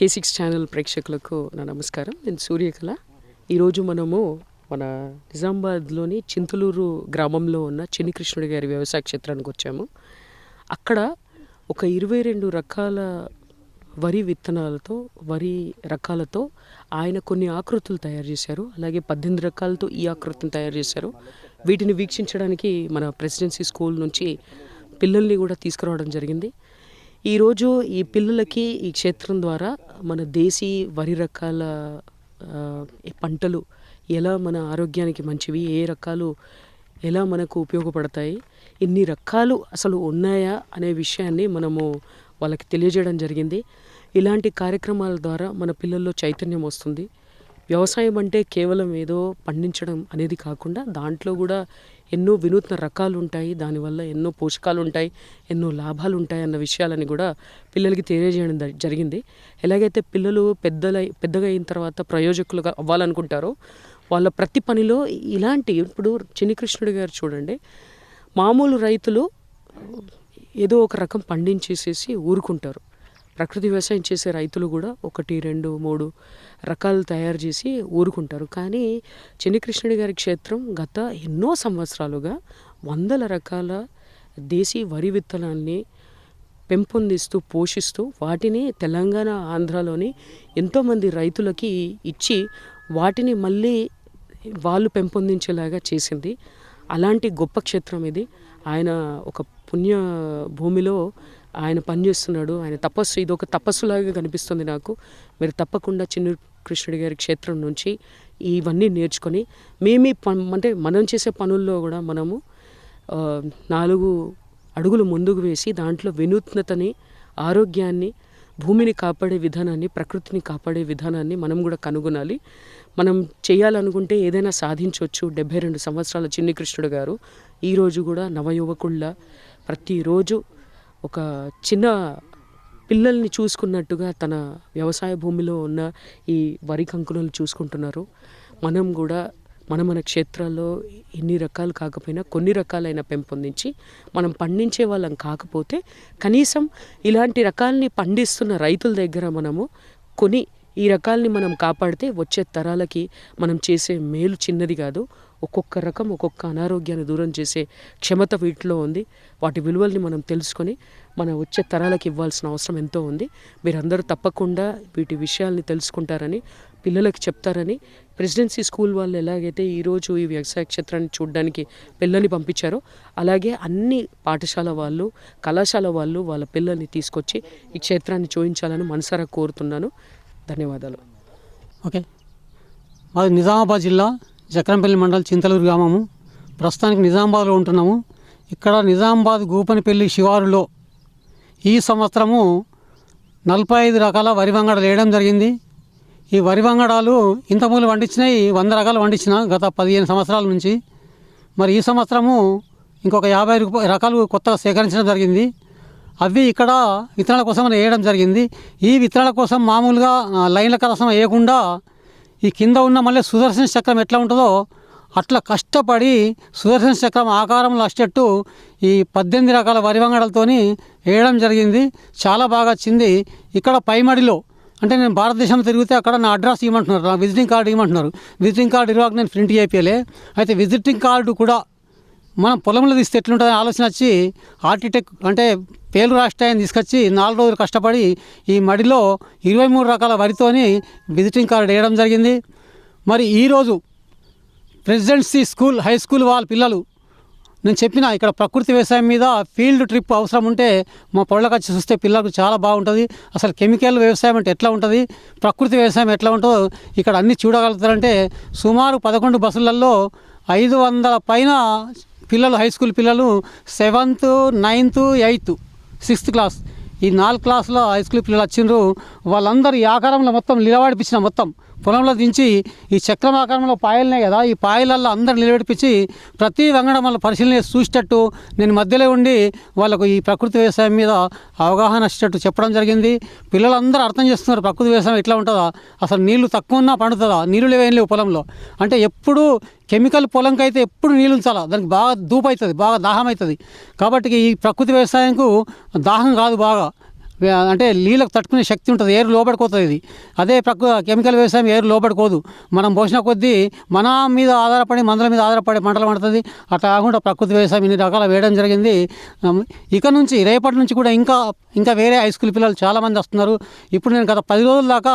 కే six channel ప్రేక్షకులకు నా నమస్కారం. నేను సూర్యకళ. ఈరోజు మనము మన నిజామాబాద్లోని చింతలూరు గ్రామంలో ఉన్న చిన్నికృష్ణుడి గారి వ్యవసాయ క్షేత్రానికి వచ్చాము. అక్కడ ఒక ఇరవై రెండు రకాల వరి విత్తనాలతో వరి రకాలతో ఆయన కొన్ని ఆకృతులు తయారు చేశారు. అలాగే పద్దెనిమిది రకాలతో ఈ ఆకృతిని తయారు చేశారు. వీటిని వీక్షించడానికి మన ప్రెసిడెన్సీ స్కూల్ నుంచి పిల్లల్ని కూడా తీసుకురావడం జరిగింది. ఈరోజు ఈ పిల్లలకి ఈ క్షేత్రం ద్వారా మన దేశీ వరి రకాల పంటలు ఎలా మన ఆరోగ్యానికి మంచివి ఏ రకాలు ఎలా మనకు ఉపయోగపడతాయి ఇన్ని రకాలు అసలు ఉన్నాయా అనే విషయాన్ని మనము వాళ్ళకి తెలియజేయడం జరిగింది. ఇలాంటి కార్యక్రమాల ద్వారా మన పిల్లల్లో చైతన్యం వస్తుంది. వ్యవసాయం అంటే కేవలం ఏదో పండించడం అనేది కాకుండా దాంట్లో కూడా ఎన్నో వినూత్న రకాలు ఉంటాయి దానివల్ల ఎన్నో పోషకాలు ఉంటాయి ఎన్నో లాభాలు ఉంటాయి అన్న విషయాలని కూడా పిల్లలకి తెలియజేయడం జరిగింది. ఎలాగైతే పిల్లలు పెద్దలై పెద్దగా అయిన తర్వాత ప్రయోజకులుగా అవ్వాలనుకుంటారో వాళ్ళ ప్రతి పనిలో ఇలాంటి ఇప్పుడు చిన్నికృష్ణుడు గారు చూడండి మామూలు రైతులు ఏదో ఒక రకం పండించేసేసి ఊరుకుంటారు. ప్రకృతి వ్యవసాయం చేసే రైతులు కూడా ఒకటి రెండు మూడు రకాలు తయారు చేసి ఊరుకుంటారు. కానీ చెన్నికృష్ణుడి గారి క్షేత్రం గత ఎన్నో సంవత్సరాలుగా వందల రకాల దేశీ వరి విత్తనాల్ని పెంపొందిస్తూ పోషిస్తూ వాటిని తెలంగాణ ఆంధ్రాలోని ఎంతోమంది రైతులకి ఇచ్చి వాటిని మళ్ళీ వాళ్ళు పెంపొందించేలాగా చేసింది అలాంటి గొప్ప క్షేత్రం ఇది. ఆయన ఒక పుణ్య భూమిలో ఆయన పనిచేస్తున్నాడు. ఆయన తపస్సు ఇది ఒక తపస్సులాగా కనిపిస్తుంది నాకు. మీరు తప్పకుండా చిన్న కృష్ణుడి గారి క్షేత్రం నుంచి ఇవన్నీ నేర్చుకొని మేమీ అంటే మనం చేసే పనుల్లో కూడా మనము నాలుగు అడుగులు ముందుకు వేసి దాంట్లో వినూత్నతని ఆరోగ్యాన్ని భూమిని కాపాడే విధానాన్ని ప్రకృతిని కాపాడే విధానాన్ని మనం కూడా కనుగొనాలి. మనం చేయాలనుకుంటే ఏదైనా సాధించవచ్చు డెబ్బై రెండు సంవత్సరాల చిన్ని కృష్ణుడు గారు ఈరోజు కూడా నవయువకుళ్ళ ప్రతిరోజు ఒక చిన్న పిల్లల్ని చూసుకున్నట్టుగా తన వ్యవసాయ భూమిలో ఉన్న ఈ వరి కంకులను చూసుకుంటున్నారు. మనం కూడా మన మన క్షేత్రాల్లో ఇన్ని రకాలు కాకపోయినా కొన్ని రకాలైన పెంపొందించి మనం పండించే వాళ్ళం కాకపోతే కనీసం ఇలాంటి రకాల్ని పండిస్తున్న రైతుల దగ్గర మనము కొని ఈ రకాల్ని మనం కాపాడితే వచ్చే తరాలకి మనం చేసే మేలు చిన్నది కాదు. ఒక్కొక్క రకం ఒక్కొక్క అనారోగ్యాన్ని దూరం చేసే క్షమత వీటిలో ఉంది. వాటి విలువల్ని మనం తెలుసుకొని మన వచ్చే తరాలకు ఇవ్వాల్సిన అవసరం ఎంతో ఉంది. మీరందరూ తప్పకుండా వీటి విషయాల్ని తెలుసుకుంటారని పిల్లలకు చెప్తారని ప్రెసిడెన్సీ స్కూల్ వాళ్ళు ఎలాగైతే ఈరోజు ఈ వ్యవసాయ క్షేత్రాన్ని చూడడానికి పిల్లల్ని పంపించారో అలాగే అన్ని పాఠశాల వాళ్ళు కళాశాల వాళ్ళు వాళ్ళ పిల్లల్ని తీసుకొచ్చి ఈ క్షేత్రాన్ని చూపించాలని మనసారా కోరుతున్నాను. ధన్యవాదాలు. ఓకే. మాది నిజామాబాద్ జిల్లా చక్రంపల్లి మండలం చింతలూరు గ్రామము. ప్రస్తుతానికి నిజామాబాద్లో ఉంటున్నాము. ఇక్కడ నిజామాబాద్ గూపనిపల్లి శివారులో ఈ సంవత్సరము నలభై ఐదు రకాల వరి వంగడలు వేయడం జరిగింది. ఈ వరి వంగడాలు ఇంతకుముందు వండించినాయి వంద రకాలు వండించిన గత పదిహేను సంవత్సరాల నుంచి. మరి ఈ సంవత్సరము ఇంకొక యాభై రకాలు కొత్తగా సేకరించడం జరిగింది. అవి ఇక్కడ విత్తనాల కోసం వేయడం జరిగింది. ఈ విత్తనాల కోసం మామూలుగా లైన్ల కోసం వేయకుండా ఈ కింద ఉన్న మళ్ళీ సుదర్శన చక్రం ఎట్లా ఉంటుందో అట్లా కష్టపడి సుదర్శన చక్రం ఆకారంలో వచ్చేట్టు ఈ పద్దెనిమిది రకాల వరి వంగడాలతోని వేయడం జరిగింది. చాలా బాగా వచ్చింది. ఇక్కడ పైమడిలో అంటే నేను భారతదేశం తిరిగితే అక్కడ నా అడ్రస్ ఇవ్వమంటున్నారు. నా విజిటింగ్ కార్డు ఇవ్వమంటున్నారు. విజిటింగ్ కార్డు ఇవ్వక నేను ప్రింట్ చేయించలే అయితే విజిటింగ్ కార్డు కూడా మనం పొలంలో తీస్తే ఎట్లుంటుందని ఆలోచన వచ్చి ఆర్కిటెక్ అంటే పేలు రాష్ట్రాన్ని తీసుకొచ్చి నాలుగు రోజులు కష్టపడి ఈ మడిలో ఇరవై మూడు రకాల వరితోని విజిటింగ్ కార్డు వేయడం జరిగింది. మరి ఈరోజు ప్రెసిడెన్సీ స్కూల్ హై స్కూల్ వాళ్ళ పిల్లలు నేను చెప్పిన ఇక్కడ ప్రకృతి వ్యవసాయం మీద ఫీల్డ్ ట్రిప్ అవసరం ఉంటే మా పొళ్ళకి వచ్చి చూస్తే పిల్లలకు చాలా బాగుంటుంది. అసలు కెమికల్ వ్యవసాయం అంటే ఎట్లా ఉంటుంది? ప్రకృతి వ్యవసాయం ఎట్లా ఉంటుందో ఇక్కడ అన్నీ చూడగలుగుతారంటే సుమారు పదకొండు బస్సులలో ఐదు వందల పైన పిల్లలు హై స్కూల్ పిల్లలు seventh ninth eighth sixth class. ఈ నాలుగు క్లాసులో హై స్కూల్ పిల్లలు వచ్చిండ్రు. వాళ్ళందరూ ఈ ఆకారంలో మొత్తం నిలబడిపించిన మొత్తం. పొలంలో దించి ఈ చక్రం ఆకారంలో పాయలున్నాయి కదా ఈ పాయలల్లో అందరు నిలబెడిపించి ప్రతి వంగడం వాళ్ళ పరిశీలన చూసేటట్టు నేను మధ్యలో ఉండి వాళ్ళకు ఈ ప్రకృతి వ్యవసాయం మీద అవగాహన వచ్చేటట్టు చెప్పడం జరిగింది. పిల్లలందరూ అర్థం చేస్తున్నారు ప్రకృతి వ్యవసాయం ఎట్లా ఉంటుందా అసలు నీళ్ళు తక్కువ ఉన్నా పండుతుందా నీళ్ళు లేవేం లేవు పొలంలో. అంటే ఎప్పుడు కెమికల్ పొలంకి అయితే ఎప్పుడు నీళ్ళు ఉంచాలా దానికి బాగా దూపు అవుతుంది బాగా దాహం అవుతుంది కాబట్టి ఈ ప్రకృతి వ్యవసాయంకు దాహం కాదు బాగా. అంటే నీళ్ళకు తట్టుకునే శక్తి ఉంటుంది ఏరు లోపడిపోతుంది ఇది. అదే ప్రకృ కెమికల్ వ్యవసాయం ఏరు లోపడిపోదు మనం పోసిన కొద్దీ మన మీద ఆధారపడి మందుల మీద ఆధారపడి పంటలు పండుతుంది. అట్లా కాకుండా ప్రకృతి వ్యవసాయం ఇన్ని రకాల వేయడం జరిగింది. ఇక నుంచి రేపటి నుంచి కూడా ఇంకా ఇంకా వేరే హై స్కూల్ పిల్లలు చాలామంది వస్తున్నారు. ఇప్పుడు నేను గత పది రోజుల దాకా